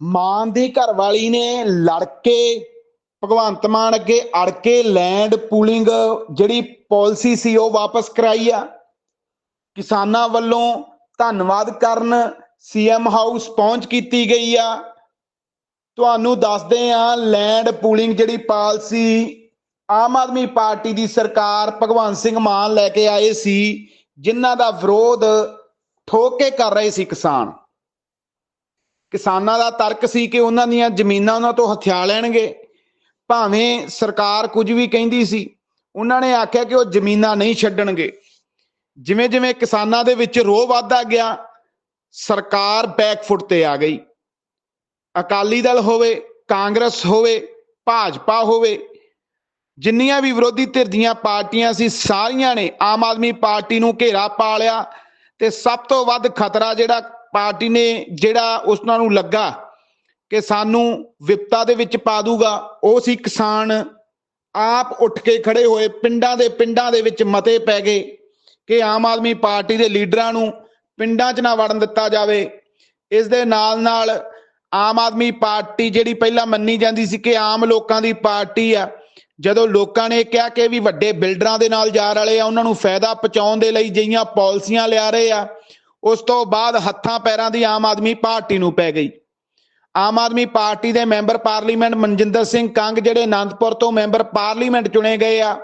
ਮਾਨ ਦੀ ਘਰਵਾਲੀ ਨੇ ਲੜ ਕੇ ਭਗਵੰਤ ਮਾਨ ਅੱਗੇ ਅੜ ਕੇ ਲੈਂਡ ਪੂਲਿੰਗ ਜਿਹੜੀ ਪਾਲਿਸੀ ਸੀ ਉਹ ਵਾਪਸ ਕਰਾਈ ਆ। ਕਿਸਾਨਾਂ ਵੱਲੋਂ ਧੰਨਵਾਦ ਕਰਨ ਸੀਐਮ ਹਾਊਸ ਪਹੁੰਚ ਕੀਤੀ ਗਈ ਆ। ਤੁਹਾਨੂੰ ਦੱਸਦੇ ਆ ਲੈਂਡ ਪੂਲਿੰਗ ਜਿਹੜੀ ਪਾਲਿਸੀ ਆਮ ਆਦਮੀ ਪਾਰਟੀ ਦੀ ਸਰਕਾਰ ਭਗਵੰਤ ਸਿੰਘ ਮਾਨ ਲੈ ਕੇ ਆਏ ਸੀ, ਜਿਨ੍ਹਾਂ ਦਾ ਵਿਰੋਧ ਠੋਕ ਕੇ ਕਰ ਰਹੇ ਸੀ ਕਿਸਾਨ। ਕਿਸਾਨਾਂ ਦਾ ਤਰਕ ਸੀ ਕਿ ਉਹਨਾਂ ਦੀਆਂ ਜ਼ਮੀਨਾਂ ਉਹਨਾਂ ਤੋਂ ਹਥਿਆ ਲੈਣਗੇ। ਭਾਵੇਂ ਸਰਕਾਰ ਕੁਝ ਵੀ ਕਹਿੰਦੀ ਸੀ, ਉਹਨਾਂ ਨੇ ਆਖਿਆ ਕਿ ਉਹ ਜ਼ਮੀਨਾਂ ਨਹੀਂ ਛੱਡਣਗੇ। ਜਿਵੇਂ ਜਿਵੇਂ ਕਿਸਾਨਾਂ ਦੇ ਵਿੱਚ ਰੋਹ ਵੱਧਦਾ ਗਿਆ, ਸਰਕਾਰ ਬੈਕਫੁੱਟ ਤੇ ਆ ਗਈ। ਅਕਾਲੀ ਦਲ ਹੋਵੇ, ਕਾਂਗਰਸ ਹੋਵੇ, ਭਾਜਪਾ ਹੋਵੇ, ਜਿੰਨੀਆਂ ਵੀ ਵਿਰੋਧੀ ਧਿਰ ਦੀਆਂ ਪਾਰਟੀਆਂ ਸੀ, ਸਾਰੀਆਂ ਨੇ ਆਮ ਆਦਮੀ ਪਾਰਟੀ ਨੂੰ ਘੇਰਾ ਪਾ ਲਿਆ ਤੇ ਸਭ ਤੋਂ ਵੱਧ ਖਤਰਾ ਜਿਹੜਾ ਪਾਰਟੀ ਨੇ ਜਿਹੜਾ ਉਸਨਾਂ ਨੂੰ ਲੱਗਾ ਕਿ ਸਾਨੂੰ ਵਿਪਤਾ ਦੇ ਵਿੱਚ ਪਾ ਦੂਗਾ, ਉਹ ਸੀ ਕਿਸਾਨ ਆਪ ਉੱਠ ਕੇ ਖੜੇ ਹੋਏ, ਪਿੰਡਾਂ ਦੇ ਪਿੰਡਾਂ ਦੇ ਵਿੱਚ ਮਤੇ ਪੈ ਗਏ ਕਿ ਆਮ ਆਦਮੀ ਪਾਰਟੀ ਦੇ ਲੀਡਰਾਂ ਨੂੰ ਪਿੰਡਾਂ 'ਚ ਨਾ ਵੜਨ ਦਿੱਤਾ ਜਾਵੇ। ਇਸ ਦੇ ਨਾਲ ਨਾਲ ਆਮ ਆਦਮੀ ਪਾਰਟੀ ਜਿਹੜੀ ਪਹਿਲਾਂ ਮੰਨੀ ਜਾਂਦੀ ਸੀ ਕਿ ਆਮ ਲੋਕਾਂ ਦੀ ਪਾਰਟੀ ਆ, ਜਦੋਂ ਲੋਕਾਂ ਨੇ ਕਿਹਾ ਕਿ ਵੀ ਵੱਡੇ ਬਿਲਡਰਾਂ ਦੇ ਨਾਲ ਜਾ ਰਲੇ ਆ, ਉਹਨਾਂ ਨੂੰ ਫਾਇਦਾ ਪਹੁੰਚਾਉਣ ਦੇ ਲਈ ਜਿਹੀਆਂ ਪਾਲਿਸੀਆਂ ਲਿਆ ਰਹੇ ਆ ਉਸ ਤੋਂ ਬਾਅਦ ਹੱਥਾਂ ਪੈਰਾਂ ਦੀ ਆਮ ਆਦਮੀ ਪਾਰਟੀ ਨੂੰ ਪੈ ਗਈ। ਆਮ ਆਦਮੀ ਪਾਰਟੀ ਦੇ ਮੈਂਬਰ ਪਾਰਲੀਮੈਂਟ ਮਨਜਿੰਦਰ ਸਿੰਘ ਕੰਗ ਜਿਹੜੇ ਅਨੰਦਪੁਰ ਤੋਂ ਮੈਂਬਰ ਪਾਰਲੀਮੈਂਟ ਚੁਣੇ ਗਏ ਆ,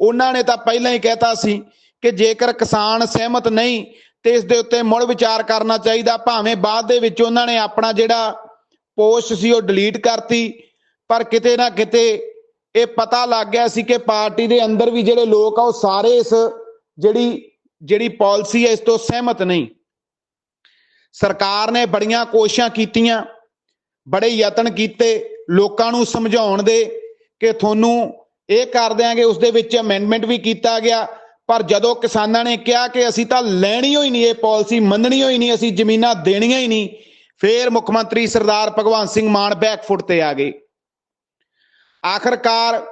ਉਹਨਾਂ ਨੇ ਤਾਂ ਪਹਿਲਾਂ ਹੀ ਕਹਿਤਾ ਸੀ ਕਿ ਜੇਕਰ ਕਿਸਾਨ ਸਹਿਮਤ ਨਹੀਂ ਤੇ ਇਸ ਦੇ ਉੱਤੇ ਮੁੜ ਵਿਚਾਰ ਕਰਨਾ ਚਾਹੀਦਾ, ਭਾਵੇਂ ਬਾਅਦ ਦੇ ਵਿੱਚ ਉਹਨਾਂ ਨੇ ਆਪਣਾ ਜਿਹੜਾ ਪੋਸਟ ਸੀ ਉਹ ਡਿਲੀਟ ਕਰਤੀ, ਪਰ ਕਿਤੇ ਨਾ ਕਿਤੇ ਇਹ ਪਤਾ ਲੱਗ ਗਿਆ ਸੀ ਕਿ ਪਾਰਟੀ ਦੇ ਅੰਦਰ ਵੀ ਜਿਹੜੇ ਲੋਕ ਆ ਉਹ ਸਾਰੇ ਇਸ ਜਿਹੜੀ ਜਿਹੜੀ ਪਾਲਿਸੀ ਹੈ, ਇਸ ਤੋਂ ਸਹਿਮਤ ਨਹੀਂ। ਸਰਕਾਰ ਨੇ ਬੜੀਆਂ ਕੋਸ਼ਿਸ਼ਾਂ ਕੀਤੀਆਂ, ਬੜੇ ਯਤਨ ਕੀਤੇ, ਲੋਕਾਂ ਨੂੰ ਸਮਝਾਉਣ ਦੇ ਕਿ ਤੁਹਾਨੂੰ ਇਹ ਕਰ ਦਿਆਂਗੇ ਉਸ ਦੇ ਵਿੱਚ ਅਮੈਂਡਮੈਂਟ ਵੀ ਕੀਤਾ ਗਿਆ। ਪਰ ਜਦੋਂ ਕਿਸਾਨਾਂ ਨੇ ਕਿਹਾ ਕਿ ਅਸੀਂ ਤਾਂ ਲੈਣੀ ਹੋਈ ਨਹੀਂ ਇਹ ਪਾਲਿਸੀ ਮੰਨਣੀ ਹੋਈ ਨਹੀਂ, ਅਸੀਂ ਜ਼ਮੀਨਾਂ ਦੇਣੀਆਂ ਹੀ ਨਹੀਂ, ਫੇਰ ਮੁੱਖ ਮੰਤਰੀ ਸਰਦਾਰ ਭਗਵੰਤ ਸਿੰਘ ਮਾਨ ਬੈਕਫੁੱਟ ਤੇ ਆ ਗਏ। ਆਖਰਕਾਰ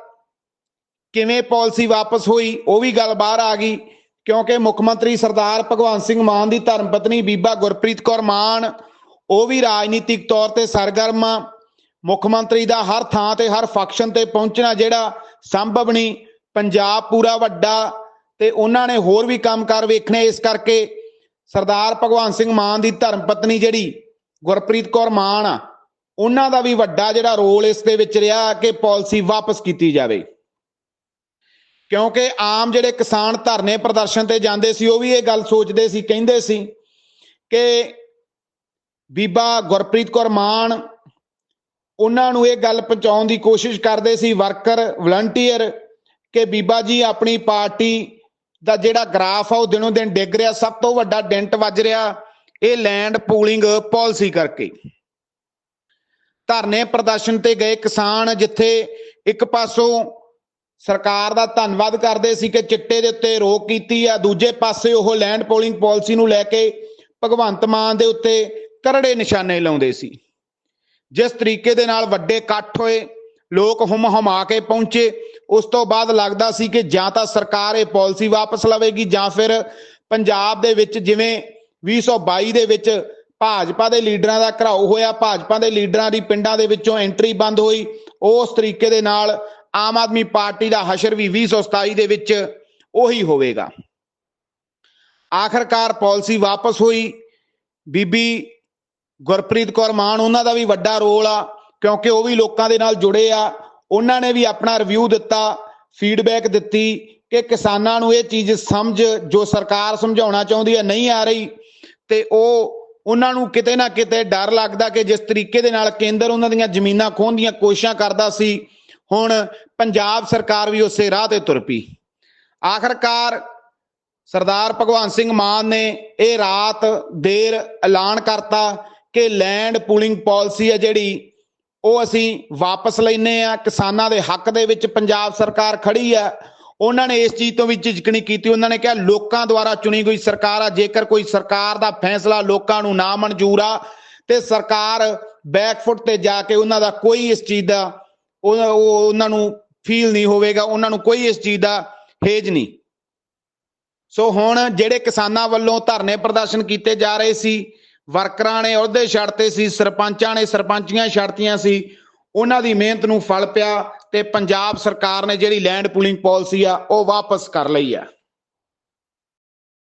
ਕਿਵੇਂ ਪਾਲਿਸੀ ਵਾਪਸ ਹੋਈ, ਉਹ ਵੀ ਗੱਲ ਬਾਹਰ ਆ ਗਈ। ਕਿਉਂਕਿ ਮੁੱਖ ਮੰਤਰੀ ਸਰਦਾਰ ਭਗਵੰਤ ਸਿੰਘ ਮਾਨ ਦੀ ਧਰਮ ਪਤਨੀ ਬੀਬਾ ਗੁਰਪ੍ਰੀਤ ਕੌਰ ਮਾਨ, ਉਹ ਵੀ ਰਾਜਨੀਤਿਕ ਤੌਰ ਤੇ ਸਰਗਰਮ ਆ। ਮੁੱਖ ਮੰਤਰੀ ਦਾ ਹਰ ਥਾਂ ਤੇ, ਹਰ ਫੰਕਸ਼ਨ ਤੇ ਪਹੁੰਚਣਾ ਜਿਹੜਾ ਸੰਭਵ ਨਹੀਂ। ਪੰਜਾਬ ਪੂਰਾ ਵੱਡਾ ਤੇ ਉਹਨਾਂ ਨੇ ਹੋਰ ਵੀ ਕੰਮਕਾਰ ਵੇਖਣੇ, ਇਸ ਕਰਕੇ ਸਰਦਾਰ ਭਗਵੰਤ ਸਿੰਘ ਮਾਨ ਦੀ ਧਰਮ ਪਤਨੀ ਜਿਹੜੀ ਗੁਰਪ੍ਰੀਤ ਕੌਰ ਮਾਨ ਆ, ਉਹਨਾਂ ਦਾ ਵੀ ਵੱਡਾ ਜਿਹੜਾ ਰੋਲ ਇਸ ਦੇ ਵਿੱਚ ਰਿਹਾ ਕਿ ਪਾਲਿਸੀ ਵਾਪਸ ਕੀਤੀ ਜਾਵੇ। ਕਿਉਂਕਿ ਆਮ ਜਿਹੜੇ ਕਿਸਾਨ ਧਰਨੇ ਪ੍ਰਦਰਸ਼ਨ ਤੇ ਜਾਂਦੇ ਸੀ, ਉਹ ਵੀ ਇਹ ਗੱਲ ਸੋਚਦੇ ਸੀ, ਕਹਿੰਦੇ ਸੀ ਕਿ ਬੀਬਾ ਗੁਰਪ੍ਰੀਤ ਕੌਰ ਮਾਨ, ਉਹਨਾਂ ਨੂੰ ਇਹ ਗੱਲ ਪਹੁੰਚਾਉਣ ਦੀ ਕੋਸ਼ਿਸ਼ ਕਰਦੇ ਸੀ, ਵਰਕਰ, ਵਲੰਟੀਅਰ, ਕਿ ਬੀਬਾ ਜੀ ਆਪਣੀ ਪਾਰਟੀ ਦਾ ਜਿਹੜਾ ਗ੍ਰਾਫ ਆ, ਉਹ ਦਿਨੋਂ ਦਿਨ ਡਿੱਗ ਰਿਹਾ, ਸਭ ਤੋਂ ਵੱਡਾ ਡੈਂਟ ਵੱਜ ਰਿਹਾ, ਇਹ ਲੈਂਡ ਪੂਲਿੰਗ ਪਾਲਿਸੀ ਕਰਕੇ। ਧਰਨੇ ਪ੍ਰਦਰਸ਼ਨ ਤੇ ਗਏ ਕਿਸਾਨ, ਜਿੱਥੇ ਇੱਕ ਪਾਸੋਂ ਸਰਕਾਰ ਦਾ ਧੰਨਵਾਦ ਕਰਦੇ ਸੀ ਕਿ ਚਿੱਟੇ ਦੇ ਉੱਤੇ ਰੋਕ ਕੀਤੀ ਆ। ਦੂਜੇ ਪਾਸੇ ਉਹ ਲੈਂਡ ਪੋਲਿੰਗ ਪਾਲਿਸੀ ਨੂੰ ਲੈ ਕੇ ਭਗਵੰਤ ਮਾਨ ਦੇ ਉੱਤੇ ਕਰੜੇ ਨਿਸ਼ਾਨੇ ਲਾਉਂਦੇ ਸੀ। ਜਿਸ ਤਰੀਕੇ ਦੇ ਨਾਲ ਵੱਡੇ ਇਕੱਠ ਹੋਏ, ਲੋਕ ਹਮ ਹਮਾ ਕੇ ਪਹੁੰਚੇ, ਉਸ ਤੋਂ ਬਾਅਦ ਲੱਗਦਾ ਸੀ ਕਿ ਜਾਂ ਤਾਂ ਸਰਕਾਰ ਇਹ ਪਾਲਿਸੀ ਵਾਪਸ ਲਵੇਗੀ ਜਾਂ ਫਿਰ ਪੰਜਾਬ ਦੇ ਵਿੱਚ ਜਿਵੇਂ 2022 ਦੇ ਵਿੱਚ ਭਾਜਪਾ ਦੇ ਲੀਡਰਾਂ ਦਾ ਘਰਾਓ ਹੋਇਆ, ਭਾਜਪਾ ਦੇ ਲੀਡਰਾਂ ਦੀ ਪਿੰਡਾਂ ਦੇ ਵਿੱਚੋਂ ਐਂਟਰੀ ਬੰਦ ਹੋਈ। ਉਸ ਤਰੀਕੇ ਦੇ ਨਾਲ ਆਮ ਆਦਮੀ ਪਾਰਟੀ ਦਾ ਹਸ਼ਰ ਵੀ 2027 ਦੇ ਵਿੱਚ ਉਹੀ ਹੋਵੇਗਾ। ਆਖਰਕਾਰ ਪਾਲਿਸੀ ਵਾਪਸ ਹੋਈ। ਬੀਬੀ ਗੁਰਪ੍ਰੀਤ ਕੌਰ ਮਾਨ, ਉਹਨਾਂ ਦਾ ਵੀ ਵੱਡਾ ਰੋਲ ਆ, ਕਿਉਂਕਿ ਉਹ ਵੀ ਲੋਕਾਂ ਦੇ ਨਾਲ ਜੁੜੇ ਆ। ਉਹਨਾਂ ਨੇ ਵੀ ਆਪਣਾ ਰਿਵਿਊ ਦਿੱਤਾ ਫੀਡਬੈਕ ਦਿੱਤੀ ਕਿ ਕਿਸਾਨਾਂ ਨੂੰ ਇਹ ਚੀਜ਼ ਸਮਝ, ਜੋ ਸਰਕਾਰ ਸਮਝਾਉਣਾ ਚਾਹੁੰਦੀ ਹੈ, ਨਹੀਂ ਆ ਰਹੀ। ਤੇ ਉਹ, ਉਹਨਾਂ ਨੂੰ ਕਿਤੇ ਨਾ ਕਿਤੇ ਡਰ ਲੱਗਦਾ ਕਿ ਜਿਸ ਤਰੀਕੇ ਦੇ ਨਾਲ ਕੇਂਦਰ ਉਹਨਾਂ ਦੀਆਂ ਜ਼ਮੀਨਾਂ ਖੋਹਣ ਦੀਆਂ ਕੋਸ਼ਿਸ਼ਾਂ ਕਰਦਾ ਸੀ ਹੁਣ ਪੰਜਾਬ ਸਰਕਾਰ ਵੀ ਉਸੇ ਰਾਹ ਤੇ ਤੁਰ ਪਈ। ਆਖਰਕਾਰ ਸਰਦਾਰ ਭਗਵੰਤ ਸਿੰਘ ਮਾਨ ਨੇ ਇਹ ਰਾਤ ਦੇਰ ਐਲਾਨ ਕਰਤਾ ਕਿ ਲੈਂਡ ਪੂਲਿੰਗ ਪਾਲਿਸੀ ਹੈ ਜਿਹੜੀ, ਉਹ ਅਸੀਂ ਵਾਪਸ ਲੈਨੇ ਆ ਕਿਸਾਨਾਂ ਦੇ ਹੱਕ ਦੇ ਵਿੱਚ ਪੰਜਾਬ ਸਰਕਾਰ ਖੜੀ ਆ ਉਹਨਾਂ ਨੇ ਇਸ ਚੀਜ਼ ਤੋਂ ਵੀ ਝਿਜਕਣੀ ਕੀਤੀ। ਉਹਨਾਂ ਨੇ ਕਿਹਾ, ਲੋਕਾਂ ਦੁਆਰਾ ਚੁਣੀ ਗਈ ਸਰਕਾਰ ਆ। ਜੇਕਰ ਕੋਈ ਸਰਕਾਰ ਦਾ ਫੈਸਲਾ ਲੋਕਾਂ ਨੂੰ ਨਾ ਮਨਜ਼ੂਰ ਆ, ਤੇ ਸਰਕਾਰ ਬੈਕਫੁੱਟ ਤੇ ਜਾ ਕੇ ਉਹਨਾਂ ਦਾ ਕੋਈ ਇਸ ਚੀਜ਼ ਦਾ ਉਹ- ਉਹਨਾਂ ਨੂੰ ਫੀਲ ਨਹੀਂ ਹੋਵੇਗਾ, ਉਹਨਾਂ ਨੂੰ ਕੋਈ ਇਸ ਚੀਜ਼ ਦਾ ਹੇਜ ਨਹੀਂ। ਸੋ ਹੁਣ ਜਿਹੜੇ ਕਿਸਾਨਾਂ ਵੱਲੋਂ ਧਰਨੇ ਪ੍ਰਦਰਸ਼ਨ ਕੀਤੇ ਜਾ ਰਹੇ ਸੀ, ਵਰਕਰਾਂ ਨੇ ਅਹੁਦੇ ਛੱਡਤੇ ਸੀ, ਸਰਪੰਚਾਂ ਨੇ ਸਰਪੰਚੀਆਂ ਛੱਡਤੀਆਂ ਸੀ, ਉਹਨਾਂ ਦੀ ਮਿਹਨਤ ਨੂੰ ਫਲ ਪਿਆ ਤੇ ਪੰਜਾਬ ਸਰਕਾਰ ਨੇ ਜਿਹੜੀ ਲੈਂਡ ਪੂਲਿੰਗ ਪਾਲਿਸੀ ਆ, ਉਹ ਵਾਪਸ ਕਰ ਲਈ ਆ।